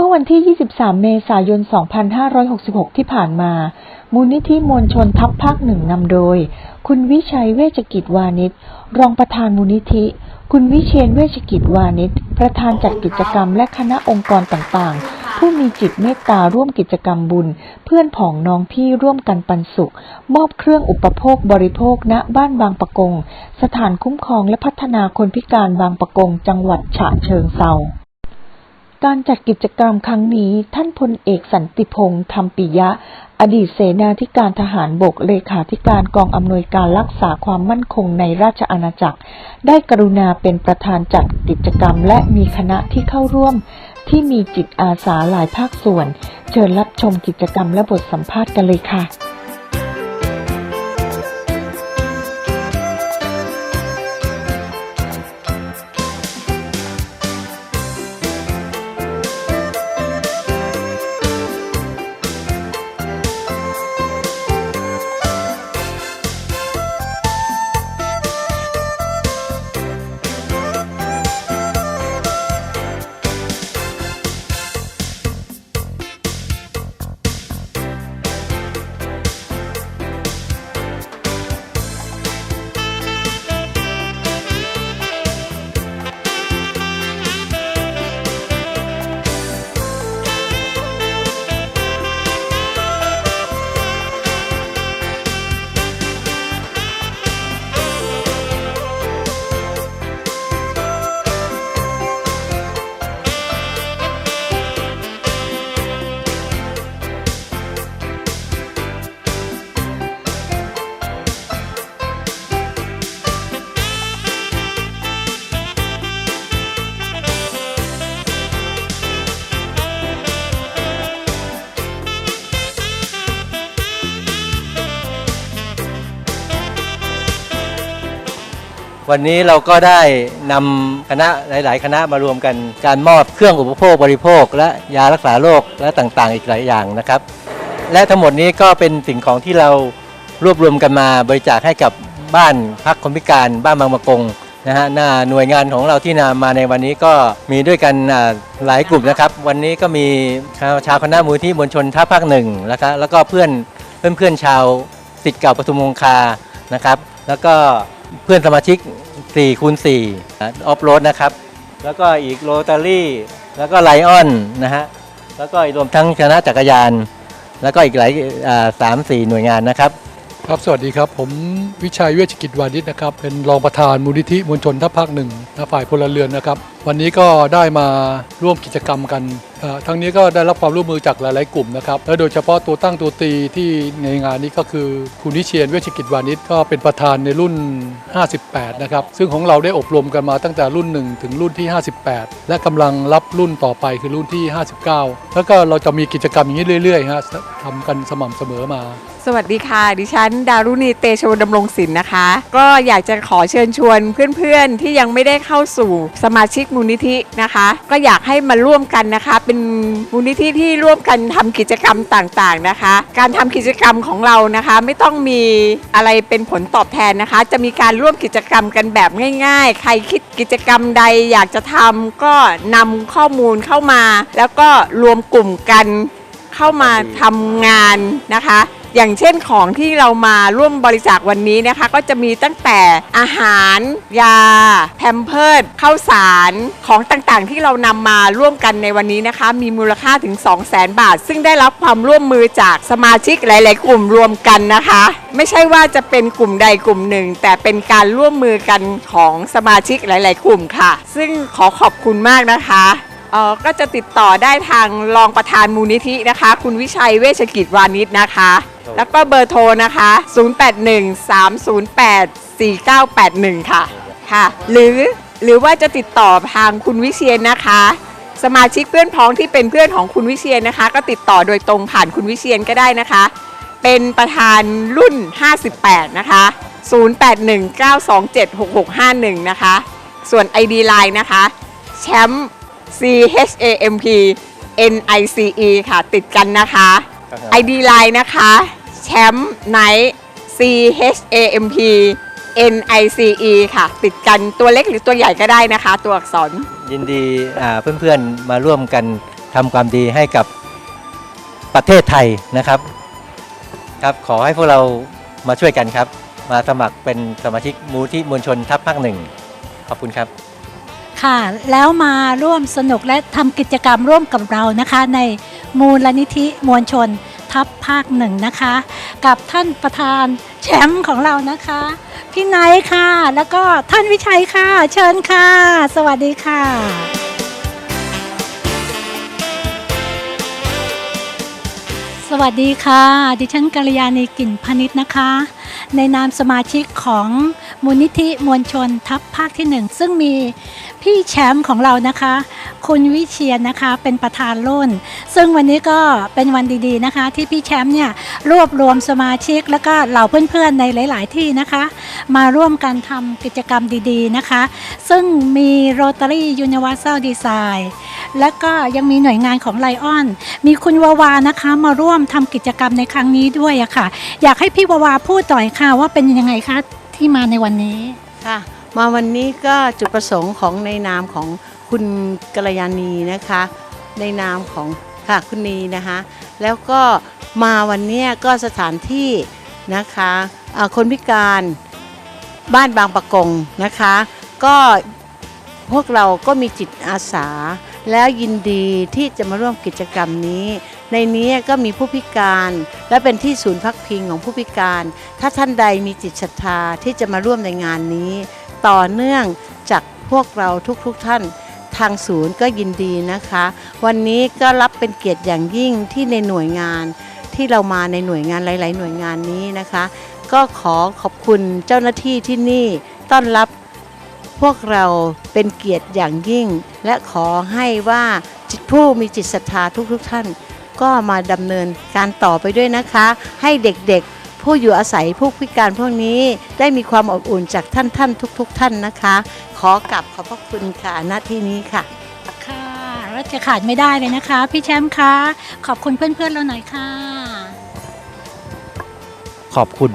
มื่อวันที่ 23 เมษายน 2566 ที่ผ่านมา มูลนิธิมวลชนทัพภาคหนึ่งนำโดย คุณวิชัยเวชกิจวานิชรองประธานมูลนิธิ คุณวิเชียนเวชกิจวานิชประธานจัดกิจกรรมและคณะองค์กรต่างๆ ผู้มีจิตเมตตาร่วมกิจกรรมบุญ เพื่อนผองน้องพี่ร่วมกันปันสุข มอบเครื่องอุปโภคบริโภคณบ้านบางปะกง สถานคุ้มครองและพัฒนาคนพิการบางปะกง จังหวัดฉะเชิงเทรา การจัดกิจกรรมครั้งนี้ท่านพลเอกสันติพงษ์ธรรมปิยะ อดีตเสนาธิการทหารบกเลขาธิการกองอำนวยการรักษาความมั่นคงในราชอาณาจักร ได้กรุณาเป็นประธานจัดกิจกรรมและมีคณะที่เข้าร่วม ที่มีจิตอาสาหลายภาคส่วน เชิญรับชมกิจกรรมและบทสัมภาษณ์กันเลยค่ะ วันนี้เราก็ได้นำคณะหลาย ๆ คณะมารวมกันการมอบเครื่องอุปโภคบริโภค และยารักษาโรคและต่าง ๆ อีกหลายอย่างนะครับ และทั้งหมดนี้ก็เป็นสิ่งของที่เรารวบรวมกันมาบริจาคให้กับบ้านพักคนพิการบ้านบางมะกงนะฮะหน้าหน่วยงานของเราที่นำมาในวันนี้ก็มีด้วยกันหลายกลุ่มนะครับ วันนี้ก็มีชาวคณะมูลที่มวลชนท่าภาคหนึ่งนะครับแล้วก็เพื่อนเพื่อนเพื่อนๆชาวสิทธิ์เก่าปทุมวงคานะครับ แล้วก็ เพื่อนสมาชิก4คูณ4ออฟโรดนะครับ แล้วก็อีกโรตารี่ แล้วก็ไลออนนะฮะ แล้วก็รวมทั้งชนะจักรยาน แล้วก็อีกหลายสามสี่หน่วยงานนะครับ ครับสวัสดีครับผมวิชัยเวชกิจวานิชนะครับเป็นรองประธานมูลนิธิมวลชนทัพภาคหนึ่งฝ่ายพลเรือนนะครับ วันนี้ก็ได้มาร่วมกิจกรรมกัน ทั้งนี้ก็ได้รับความร่วมมือจากหลาย ๆ กลุ่มนะครับและโดยเฉพาะตัวตั้งตัวตีที่ในงานนี้ก็คือคุณนิเชียนเวชกิจวานิชก็เป็นประธานในรุ่น 58 นะครับ ซึ่งของเราได้อบรมกันมาตั้งแต่รุ่น 1 ถึงรุ่นที่ 58 และกำลังรับรุ่นต่อไปคือรุ่นที่ 59 แล้วก็เราจะมีกิจกรรมอย่างนี้เรื่อย ๆ ฮะทำกันสม่ำเสมอมา สวัสดีค่ะ ดิฉัน ดารุณีเตโชดำรงศิลป์นะคะ ก็อยากจะขอเชิญชวนเพื่อนๆ ที่ยังไม่ได้เข้าสู่สมาชิกมูลนิธินะคะ ก็อยากให้มาร่วมกันนะคะ เป็นมูลนิธิที่ร่วมกันทำกิจกรรมต่างๆนะคะ การทำกิจกรรมของเรานะคะ ไม่ต้องมีอะไรเป็นผลตอบแทนนะคะ จะมีการร่วมกิจกรรมกันแบบง่าย ๆ ใครคิดกิจกรรมใดอยากจะทำก็นำข้อมูลเข้ามา แล้วก็รวมกลุ่มกันเข้ามาทำงานนะคะ อย่างเช่นของที่เรามาร่วมบริจาควันนี้นะคะ ก็จะมีตั้งแต่อาหาร ยา แพมเพิร์ดข้าวสารของต่างๆ ที่เรานำมาร่วมกันในวันนี้นะคะ มีมูลค่าถึง 2 0 0 0 0 0 บาท ซึ่งได้รับความร่วมมือจากสมาชิกหลาย ๆ กลุ่มรวมกันนะคะ ไม่ใช่ว่าจะเป็นกลุ่มใดกลุ่มหนึ่ง แต่เป็นการร่วมมือกันของสมาชิกหลาย ๆ กลุ่มค่ะ ซึ่งขอขอบคุณมากนะคะ เอ่อก็จะติดต่อได้ทางรองประธานมูลนิธินะคะ คุณวิชัยเวชกิจวานิชนะคะ แล้วก็เบอร์โทรนะคะ 0813084981 ค่ะค่ะ หรือหรือว่าจะติดต่อทางคุณวิเชียนนะคะ สมาชิกเพื่อนพ้องที่เป็นเพื่อนของคุณวิเชียนนะคะ ก็ติดต่อโดยตรงผ่านคุณวิเชียนก็ได้นะคะ เป็นประธานรุ่น 58 นะคะ 0819276651 นะคะ ส่วน ID Line นะคะ แชมป์ C H A M P N I C E ค่ะ ติดกันนะคะ ครับ ID Line นะคะแชมป์ไนท์ C H A M P N I C E ค่ะ ติดกันตัวเล็กหรือตัวใหญ่ก็ได้นะคะ ตัวอักษร ยินดีอ่าเพื่อนๆมาร่วมกันทำความดีให้กับประเทศไทยนะครับครับ ขอให้พวกเรามาช่วยกันครับ มาสมัครเป็นสมาชิกมูลที่มวลชนทัพภาคหนึ่งขอบคุณครับ ค่ะ แล้วมาร่วมสนุกและทำกิจกรรมร่วมกับเรานะคะ ในมูลนิธิมวลชนทัพภาคหนึ่งนะคะ กับท่านประธานแชมป์ของเรานะคะ พี่ไนท์ค่ะ แล้วก็ท่านวิชัยค่ะ เชิญค่ะ สวัสดีค่ะ สวัสดีค่ะ ดิฉันกัลยาณีกลิ่นพนิษฐ์นะคะ ในนามสมาชิกของมูลนิธิมวลชนทัพภาคที่หนึ่งซึ่งมีพี่แชมป์ของเรานะคะ คุณวิเชียนนะคะเป็นประธานรุ่น ซึ่งวันนี้ก็เป็นวันดีๆนะคะ ที่พี่แชมป์เนี่ยรวบรวมสมาชิก แล้วก็เหล่าเพื่อนๆในหลาย ๆ ที่นะคะ มาร่วมกันทำกิจกรรมดีๆนะคะ ซึ่งมี Rotary Universal Design และก็ยังมีหน่วยงานของไลออน มีคุณวาวานะคะมาร่วมทำกิจกรรมในครั้งนี้ด้วยอะค่ะ อยากให้พี่วาวาพูดต่อยค่ะว่าเป็นยังไงคะที่มาในวันนี้ค่ะ มาวันนี้ก็จุดประสงค์ของในนามของคุณกัลยาณีนะคะ ในนามของค่ะคุณนีนะคะ แล้วก็มาวันนี้ก็สถานที่นะคะอ่าคนพิการบ้านบางปะกงนะคะ ก็พวกเราก็มีจิตอาสา แล้วยินดีที่จะมาร่วมกิจกรรมนี้ ในนี้ก็มีผู้พิการ และเป็นที่ศูนย์พักพิงของผู้พิการ ถ้าท่านใดมีจิตศรัทธาที่จะมาร่วมในงานนี้ ต่อเนื่องจากพวกเราทุกๆทท่าน ทางศูนย์ก็ยินดีนะคะ วันนี้ก็รับเป็นเกียรติอย่างยิ่งที่ในหน่วยงาน ที่เรามาในหน่วยงานหลาย ๆ หน่วยงานนี้นะคะ ก็ขอขอบคุณเจ้าหน้าที่ที่นี่ต้อนรับ พวกเราเป็นเกียรติอย่างยิ่ง และขอให้ว่าจิตผู้มีจิตศรัทธาทุกๆท่าน ก็มาดำเนินการต่อไปด้วยนะคะ ให้เด็กๆ ผู้อยู่อาศัยผู้พิการพวกนี้ได้มีความอบอุ่นจากท่านท่านๆทุก ๆ ท่านนะคะ ขอกลับขอบพระคุณค่ะณที่นี้ค่ะค่ะแล้วจะขาดไม่ได้เลยนะคะ พี่แชมป์คะขอบคุณเพื่อนๆเราหน่อยค่ะ ขอบคุณ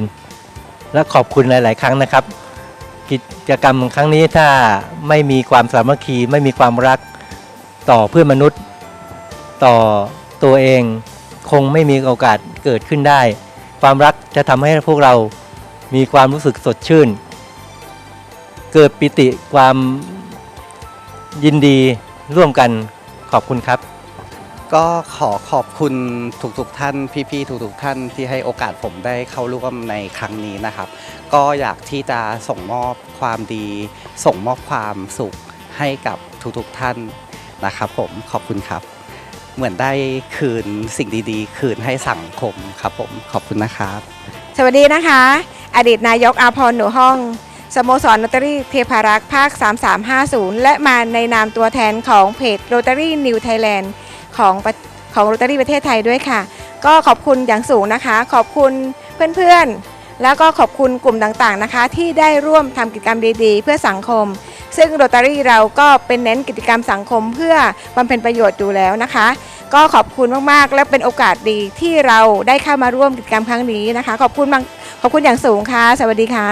และขอบคุณหลาย ๆ ครั้งนะครับ กิจกรรมครั้งนี้ถ้าไม่มีความสามัคคีไม่มีความรักต่อเพื่อนมนุษย์ ต่อตัวเองคงไม่มีโอกาสเกิดขึ้นได้ ความรักจะทำให้พวกเรามีความรู้สึกสดชื่น เกิดปิติความยินดีร่วมกันขอบคุณครับ ก็ขอขอบคุณทุกๆทท่านพี่ๆทุกๆท่านที่ให้โอกาสผมได้เข้าร่วมในครั้งนี้นะครับ ก็อยากที่จะส่งมอบความดี ส่งมอบความสุขให้กับทุกๆท่านนะครับ ผมขอบคุณครับ เหมือนได้คืนสิ่งดีๆ คืนให้สังคมครับผมขอบคุณนะครับ สวัสดีนะคะ อดีตนายกอาพรหนูห้องสโมสรโรตารี่เทพารักษ์ภาค 3350 และมาในนามตัวแทนของเพจโรตารี่นิวไทยแลนด์ ของของโรตารี่ประเทศไทยด้วยค่ะ ก็ขอบคุณอย่างสูงนะคะ ขอบคุณเพื่อนๆ แล้วก็ขอบคุณกลุ่มต่างๆนะคะ ที่ได้ร่วมทำกิจกรรมดีๆ เพื่อสังคม ซึ่งโรตารี่เราก็เป็นเน้นกิจกรรมสังคมเพื่อบำเพ็ญประโยชน์อยู่แล้วนะคะ ก็ขอบคุณมากๆ และเป็นโอกาสดีที่เราได้เข้ามาร่วมกิจกรรมครั้งนี้นะคะ ขอบคุณมากขอบคุณอย่างสูงค่ะ สวัสดีค่ะ